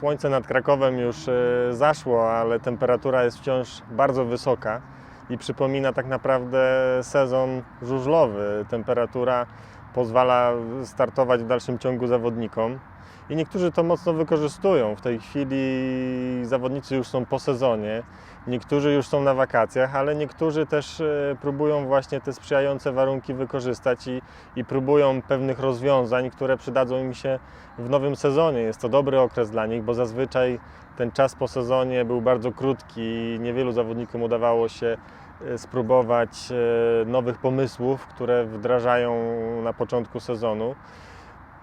Słońce nad Krakowem już e, zaszło, ale temperatura jest wciąż bardzo wysoka i przypomina tak naprawdę sezon żużlowy. Temperatura pozwala startować w dalszym ciągu zawodnikom. I niektórzy to mocno wykorzystują. W tej chwili zawodnicy już są po sezonie, niektórzy już są na wakacjach, ale niektórzy też e, próbują właśnie te sprzyjające warunki wykorzystać i, i próbują pewnych rozwiązań, które przydadzą im się w nowym sezonie. Jest to dobry okres dla nich, bo zazwyczaj ten czas po sezonie był bardzo krótki i niewielu zawodnikom udawało się e, spróbować e, nowych pomysłów, które wdrażają na początku sezonu.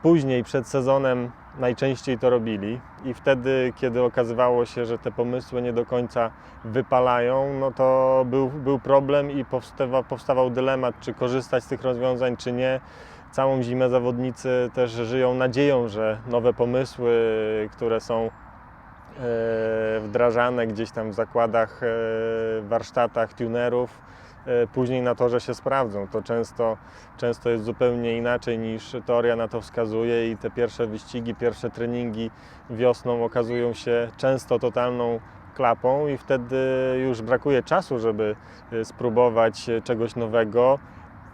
Później przed sezonem najczęściej to robili i wtedy, kiedy okazywało się, że te pomysły nie do końca wypalają, no to był, był problem i powstawa, powstawał dylemat, czy korzystać z tych rozwiązań, czy nie. Całą zimę zawodnicy też żyją nadzieją, że nowe pomysły, które są e, wdrażane gdzieś tam w zakładach, e, warsztatach tunerów, później na torze się sprawdzą. To często, często jest zupełnie inaczej niż teoria na to wskazuje i te pierwsze wyścigi, pierwsze treningi wiosną okazują się często totalną klapą i wtedy już brakuje czasu, żeby e, spróbować e, czegoś nowego.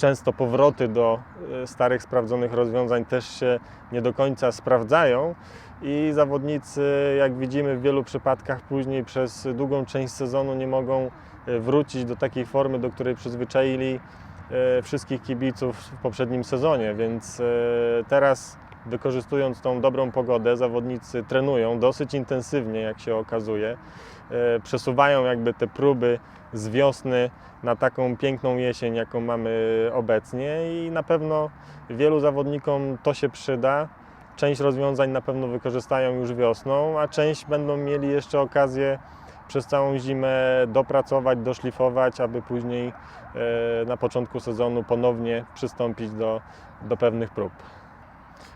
Często powroty do e, starych, sprawdzonych rozwiązań też się nie do końca sprawdzają i zawodnicy, jak widzimy w wielu przypadkach, później przez długą część sezonu nie mogą e, wrócić do takiej formy, do której przyzwyczaili e, wszystkich kibiców w poprzednim sezonie, więc teraz wykorzystując tą dobrą pogodę, zawodnicy trenują dosyć intensywnie, jak się okazuje. E, Przesuwają jakby te próby z wiosny na taką piękną jesień, jaką mamy obecnie i na pewno wielu zawodnikom to się przyda. Część rozwiązań na pewno wykorzystają już wiosną, a część będą mieli jeszcze okazję przez całą zimę dopracować, doszlifować, aby później e, na początku sezonu ponownie przystąpić do, do pewnych prób.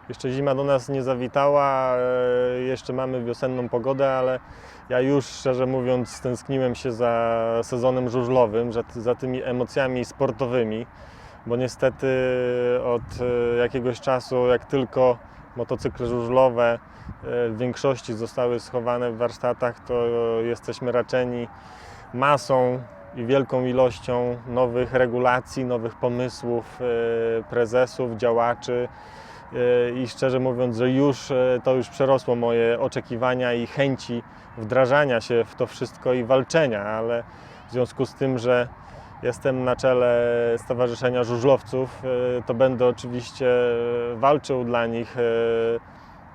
Jeszcze zima do nas nie zawitała, e, jeszcze mamy wiosenną pogodę, ale ja już szczerze mówiąc stęskniłem się za sezonem żużlowym, za, tymi emocjami sportowymi, bo niestety od e, jakiegoś czasu, jak tylko motocykle żużlowe e, w większości zostały schowane w warsztatach, to jesteśmy raczeni masą i wielką ilością nowych regulacji, nowych pomysłów e, prezesów, działaczy. E, I szczerze mówiąc, że już e, to już przerosło moje oczekiwania i chęci wdrażania się w to wszystko i walczenia, ale w związku z tym, że jestem na czele Stowarzyszenia Żużlowców, e, to będę oczywiście walczył dla nich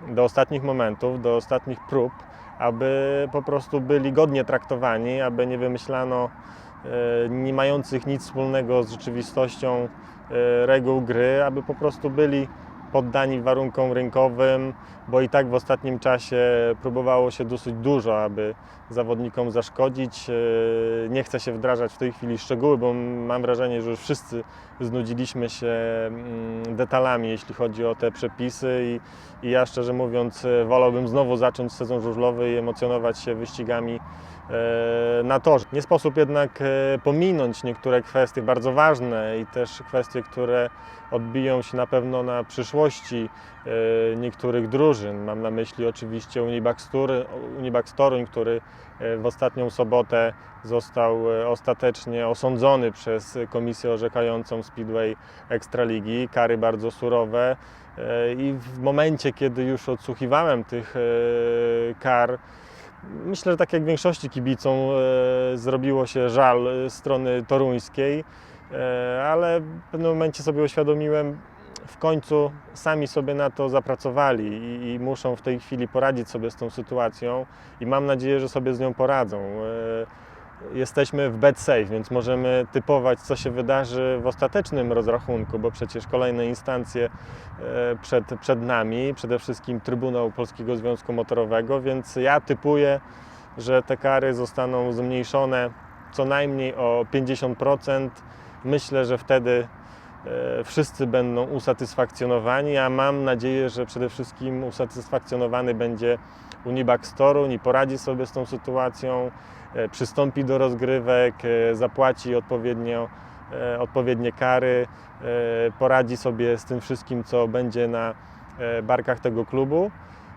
do ostatnich momentów, do ostatnich prób, aby po prostu byli godnie traktowani, aby nie wymyślano nie mających nic wspólnego z rzeczywistością reguł gry, aby po prostu byli poddani warunkom rynkowym, bo i tak w ostatnim czasie próbowało się dosyć dużo, aby zawodnikom zaszkodzić. E, Nie chcę się wdrażać w tej chwili szczegóły, bo mam wrażenie, że już wszyscy znudziliśmy się mm, detalami, jeśli chodzi o te przepisy i, i ja szczerze mówiąc e, wolałbym znowu zacząć sezon żużlowy i emocjonować się wyścigami e, na torze. Nie sposób jednak pominąć niektóre kwestie bardzo ważne i też kwestie, które odbiją się na pewno na przyszłości e, niektórych drużyn. Mam na myśli oczywiście Toruń, który e, w ostatnią sobotę został e, ostatecznie osądzony przez komisję orzekającą Speedway Ekstraligi. Kary bardzo surowe i w momencie, kiedy już odsłuchiwałem tych kar, Myślę, że tak jak większości kibicom zrobiło się żal strony toruńskiej, ale w pewnym momencie sobie uświadomiłem, w końcu sami sobie na to zapracowali i, i muszą w tej chwili poradzić sobie z tą sytuacją i mam nadzieję, że sobie z nią poradzą. E, Jesteśmy w bed safe, więc możemy typować, co się wydarzy w ostatecznym rozrachunku, bo przecież kolejne instancje e, przed, przed nami, przede wszystkim Trybunał Polskiego Związku Motorowego, więc ja typuję, że te kary zostaną zmniejszone co najmniej o 50%. Myślę, że wtedy wszyscy będą usatysfakcjonowani, a mam nadzieję, że przede wszystkim usatysfakcjonowany będzie Unibax Toruń i poradzi sobie z tą sytuacją, e, przystąpi do rozgrywek, e, zapłaci odpowiednio, e, odpowiednie kary, e, poradzi sobie z tym wszystkim, co będzie na e, barkach tego klubu.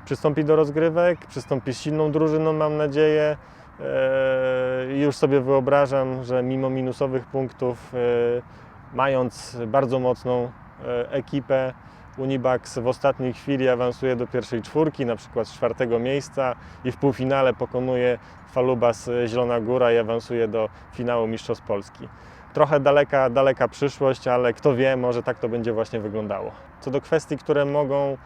przystąpi do rozgrywek, przystąpi z silną drużyną, mam nadzieję. E, Już sobie wyobrażam, że mimo minusowych punktów, e, mając bardzo mocną e, ekipę, Unibax w ostatniej chwili awansuje do pierwszej czwórki, na przykład z czwartego miejsca i w półfinale pokonuje Falubas Zielona Góra i awansuje do finału Mistrzostw Polski. Trochę daleka, daleka przyszłość, ale kto wie, może tak to będzie właśnie wyglądało. Co do kwestii, które mogą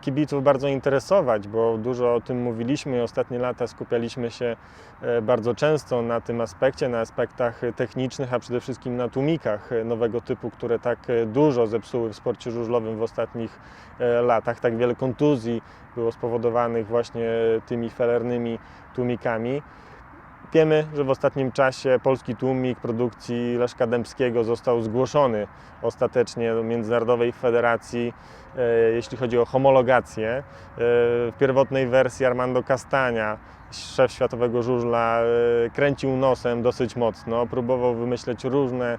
kibiców bardzo interesować, bo dużo o tym mówiliśmy i ostatnie lata skupialiśmy się e, bardzo często na tym aspekcie, na aspektach technicznych, a przede wszystkim na tłumikach nowego typu, które tak dużo zepsuły w sporcie żużlowym w ostatnich e, latach. Tak wiele kontuzji było spowodowanych właśnie tymi felernymi tłumikami. Wiemy, że w ostatnim czasie polski tłumik produkcji Leszka Dębskiego został zgłoszony ostatecznie do Międzynarodowej Federacji, e, jeśli chodzi o homologację. E, w pierwotnej wersji Armando Castania, szef światowego żużla, e, kręcił nosem dosyć mocno, próbował wymyśleć różne,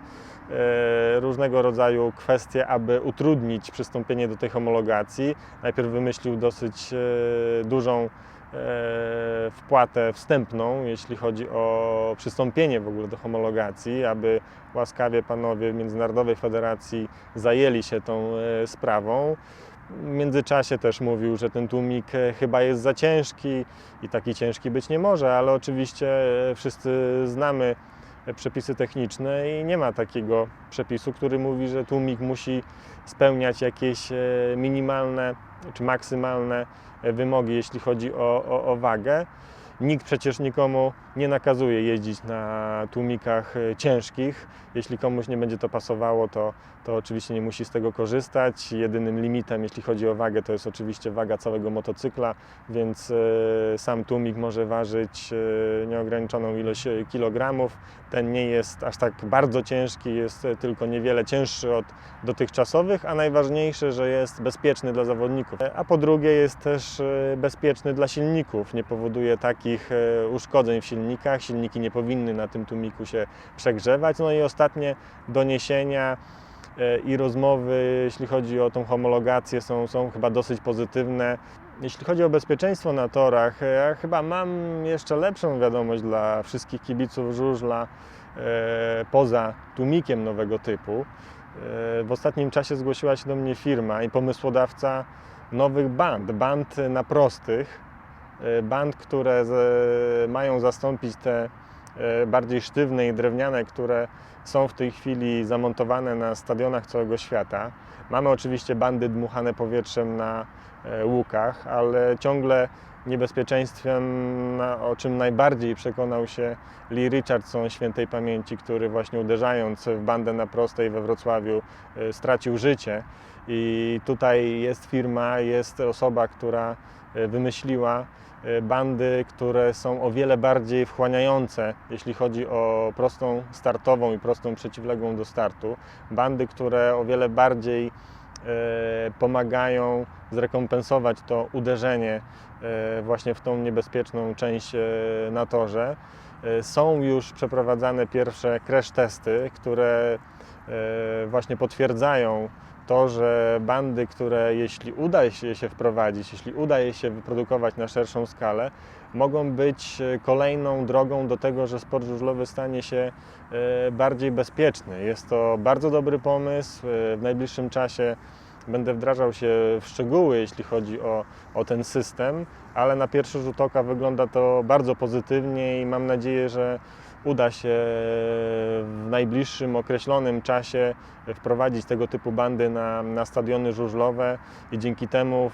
różnego rodzaju kwestie, aby utrudnić przystąpienie do tej homologacji. Najpierw wymyślił dosyć dużą wpłatę wstępną, jeśli chodzi o przystąpienie w ogóle do homologacji, aby łaskawie panowie Międzynarodowej Federacji zajęli się tą e, sprawą. W międzyczasie też mówił, że ten tłumik e, chyba jest za ciężki i taki ciężki być nie może, ale oczywiście e, wszyscy znamy przepisy techniczne i nie ma takiego przepisu, który mówi, że tłumik musi spełniać jakieś e, minimalne czy maksymalne e, wymogi, jeśli chodzi o, o, o wagę. Nikt przecież nikomu nie nakazuje jeździć na tłumikach e, ciężkich. Jeśli komuś nie będzie to pasowało, to, to oczywiście nie musi z tego korzystać. Jedynym limitem, jeśli chodzi o wagę, to jest oczywiście waga całego motocykla, więc e, sam tłumik może ważyć e, nieograniczoną ilość kilogramów. Ten nie jest aż tak bardzo ciężki, jest tylko niewiele cięższy od dotychczasowych, a najważniejsze, że jest bezpieczny dla zawodników. A po drugie jest też bezpieczny dla silników, nie powoduje takich uszkodzeń w silnikach, silniki nie powinny na tym tłumiku się przegrzewać. No i ostatnie doniesienia e, i rozmowy, jeśli chodzi o tą homologację, są, są chyba dosyć pozytywne. Jeśli chodzi o bezpieczeństwo na torach, e, ja chyba mam jeszcze lepszą wiadomość dla wszystkich kibiców żużla e, poza tłumikiem nowego typu. W ostatnim czasie zgłosiła się do mnie firma i pomysłodawca nowych band, band na prostych, band, które z, mają zastąpić te e, bardziej sztywne i drewniane, które są w tej chwili zamontowane na stadionach całego świata. Mamy oczywiście bandy dmuchane powietrzem na e, łukach, ale ciągle niebezpieczeństwem, o czym najbardziej przekonał się Lee Richardson świętej pamięci, który właśnie uderzając w bandę na prostej we Wrocławiu e, stracił życie. I tutaj jest firma, jest osoba, która e, wymyśliła e, bandy, które są o wiele bardziej wchłaniające, jeśli chodzi o prostą startową i prostą przeciwległą do startu. Bandy, które o wiele bardziej e, pomagają zrekompensować to uderzenie e, właśnie w tą niebezpieczną część e, na torze. E, Są już przeprowadzane pierwsze crash testy, które e, właśnie potwierdzają to, że bandy, które jeśli uda się się wprowadzić, jeśli uda się wyprodukować na szerszą skalę, mogą być e, kolejną drogą do tego, że sport żużlowy stanie się e, bardziej bezpieczny. Jest to bardzo dobry pomysł. E, W najbliższym czasie będę wdrażał się w szczegóły, jeśli chodzi o, o ten system, ale na pierwszy rzut oka wygląda to bardzo pozytywnie i mam nadzieję, że uda się w najbliższym określonym czasie wprowadzić tego typu bandy na, na stadiony żużlowe i dzięki temu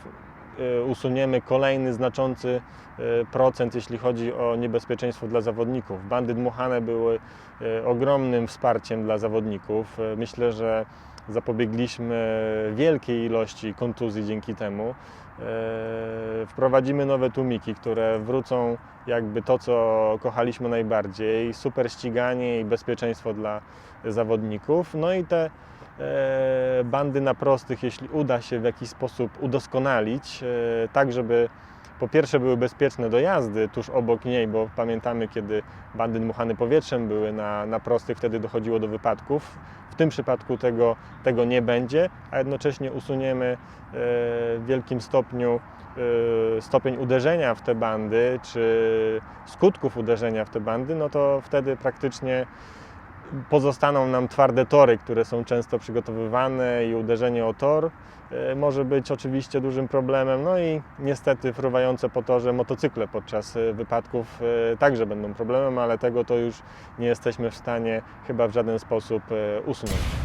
e, usuniemy kolejny znaczący e, procent, jeśli chodzi o niebezpieczeństwo dla zawodników. Bandy dmuchane były e, ogromnym wsparciem dla zawodników. Myślę, że zapobiegliśmy wielkiej ilości kontuzji dzięki temu. E, Wprowadzimy nowe tłumiki, które wrócą jakby to, co kochaliśmy najbardziej, super ściganie i bezpieczeństwo dla zawodników. No i te e, bandy na prostych, jeśli uda się w jakiś sposób udoskonalić, e, tak żeby po pierwsze były bezpieczne do jazdy tuż obok niej, bo pamiętamy kiedy bandy dmuchane powietrzem były na, na prostych, wtedy dochodziło do wypadków. W tym przypadku tego, tego nie będzie, a jednocześnie usuniemy e, w wielkim stopniu e, stopień uderzenia w te bandy, czy skutków uderzenia w te bandy, no to wtedy praktycznie pozostaną nam twarde tory, które są często przygotowywane i uderzenie o tor e, może być oczywiście dużym problemem. No i niestety fruwające po torze motocykle podczas e, wypadków e, także będą problemem, ale tego to już nie jesteśmy w stanie chyba w żaden sposób usunąć.